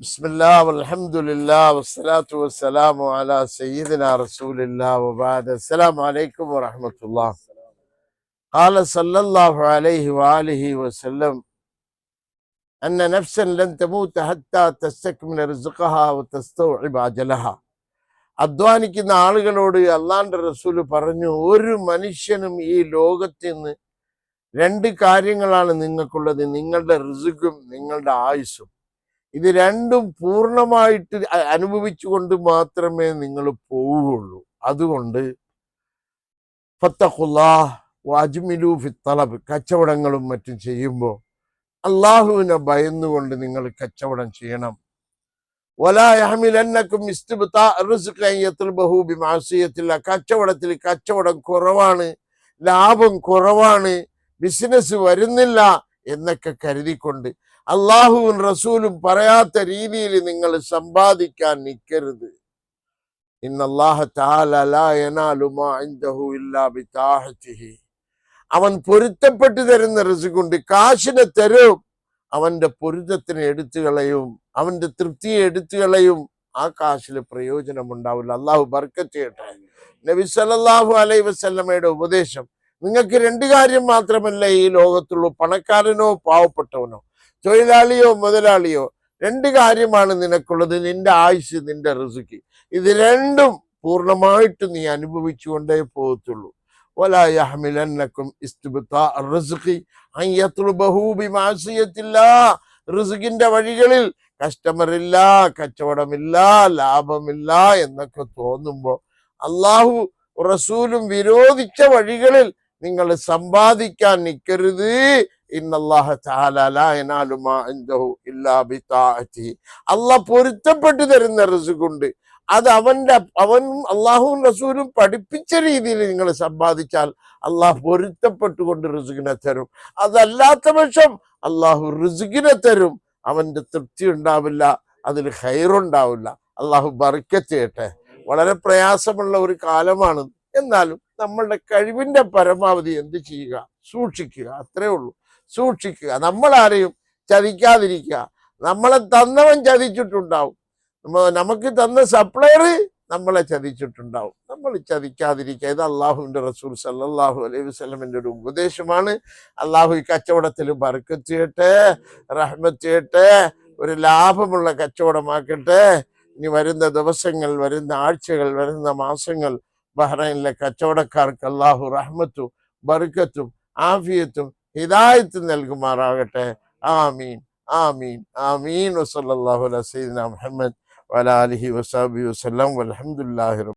بسم الله والحمد لله والصلاة والسلام على سيدنا رسول الله وبعد السلام عليكم ورحمة الله قال صلى الله عليه وآله وسلم أن نفسا لن تموت حتى تستكمل رزقها وتستوعب أجلها അധ്വാനിക്കുന്ന ആളുകളോട് അള്ളാന്റെ റസൂല് പറഞ്ഞു ഒരു മനുഷ്യനും ഈ ലോകത്ത് നിന്ന് രണ്ട് കാര്യങ്ങളാണ് നിങ്ങൾക്കുള്ളത് നിങ്ങളുടെ റിസുക്കും നിങ്ങളുടെ ആയുസ്സും ഇത് രണ്ടും പൂർണമായിട്ട് അനുഭവിച്ചുകൊണ്ട് മാത്രമേ നിങ്ങൾ പോവുകയുള്ളൂ. അതുകൊണ്ട് ഫത്തഹുല്ലാ വാജ്മിലു ഫിത്തലബ് കച്ചവടങ്ങളും മറ്റും ചെയ്യുമ്പോൾ അള്ളാഹുവിനെ ഭയന്നുകൊണ്ട് നിങ്ങൾ കച്ചവടം ചെയ്യണം. കച്ചവടത്തിൽ കച്ചവടം കുറവാണ് ലാഭം കുറവാണ് ബിസിനസ് വരുന്നില്ല എന്നൊക്കെ കരുതിക്കൊണ്ട് അള്ളാഹുവും റസൂലും പറയാത്ത രീതിയിൽ നിങ്ങൾ സമ്പാദിക്കാൻ നിൽക്കരുത്. അവൻ പൊരുത്തപ്പെട്ടു തരുന്ന റിസുകൊണ്ട് കാശിനെ തരും. അവന്റെ പൊരുത്തത്തിനെ എടുത്തു കളയും. അവന്റെ തൃപ്തിയെ എടുത്തു കളയും. ആ കാശിൽ പ്രയോജനമുണ്ടാവില്ല. അള്ളാഹു ബർക്കത്ത് ചെയ്യട്ടെ. നബി സല്ലല്ലാഹു അലൈഹി വസല്ലമയുടെ ഉപദേശം. നിങ്ങൾക്ക് രണ്ട് കാര്യം മാത്രമല്ല ഈ ലോകത്തുള്ളൂ. പണക്കാരനോ പാവപ്പെട്ടവനോ? തൊഴിലാളിയോ മുതലാളിയോ രണ്ട് കാര്യമാണ് നിനക്കുള്ളത് നിന്റെ ആയുസ് നിന്റെ റിസുക്ക് ഇത് രണ്ടും പൂർണമായിട്ട് നീ അനുഭവിച്ചുകൊണ്ടേ പോകത്തുള്ളൂ. റിസുഖിന്റെ വഴികളിൽ കസ്റ്റമറില്ല കച്ചവടമില്ല ലാഭമില്ല എന്നൊക്കെ തോന്നുമ്പോൾ അള്ളാഹു റസൂലും വിരോധിച്ച വഴികളിൽ നിങ്ങൾ സമ്പാദിക്കാൻ നിൽക്കരുത് അള്ളാഹ് പൊരുത്തപ്പെട്ടു തരുന്ന റിസുഖുണ്ട് അത് അവന്റെ അവൻ അള്ളാഹുവും റസൂലും പഠിപ്പിച്ച രീതിയിൽ നിങ്ങൾ സമ്പാദിച്ചാൽ അള്ളാഹ് പൊരുത്തപ്പെട്ടുകൊണ്ട് റിസുഖിനെ തരും. അതല്ലാത്ത പക്ഷം അള്ളാഹു റിസുഖിനെ തരും. അവന്റെ തൃപ്തി ഉണ്ടാവില്ല അതിൽ ഹൈറുണ്ടാവില്ല അള്ളാഹു ബർക്കത്ത് ചെയ്യട്ടെ വളരെ പ്രയാസമുള്ള ഒരു കാലമാണ്. എന്നാലും നമ്മളുടെ കഴിവിന്റെ പരമാവധി എന്ത് ചെയ്യുക? സൂക്ഷിക്കുക. അത്രേ ഉള്ളൂ. സൂക്ഷിക്കുക. നമ്മളാരെയും ചതിക്കാതിരിക്കുക. നമ്മളെ തന്നവൻ ചതിച്ചിട്ടുണ്ടാവും. നമുക്ക് തന്ന സപ്ലയർ നമ്മളെ ചതിച്ചിട്ടുണ്ടാവും. നമ്മൾ ചതിക്കാതിരിക്കുക. ഇത് അള്ളാഹുവിന്റെ റസൂൽ സല്ലാഹു അലൈഹി വസ്ലമിന്റെ ഒരു ഉപദേശമാണ്. അള്ളാഹു ഈ കച്ചവടത്തിൽ ബർക്കത്ത് ചെയ്യട്ടെ റഹ്മത്ത് ചെയ്യട്ടെ ഒരു ലാഭമുള്ള കച്ചവടമാക്കട്ടെ. ഇനി വരുന്ന ദിവസങ്ങൾ വരുന്ന ആഴ്ചകൾ വരുന്ന മാസങ്ങൾ ബഹ്റൈനിലെ കച്ചവടക്കാർക്ക് അള്ളാഹു റഹ്മത്തും ബർക്കത്തും ആഫിയത്തും ഹിദായത്തും നൽകുമാറാകട്ടെ. ആമീൻ ആമീൻ ആമീൻ. വസല്ലല്ലാഹു അലാ സയ്യിദിന മുഹമ്മദ് വഅലാ വസാബി വസഹബിഹി വലഹമുല്ലാഹി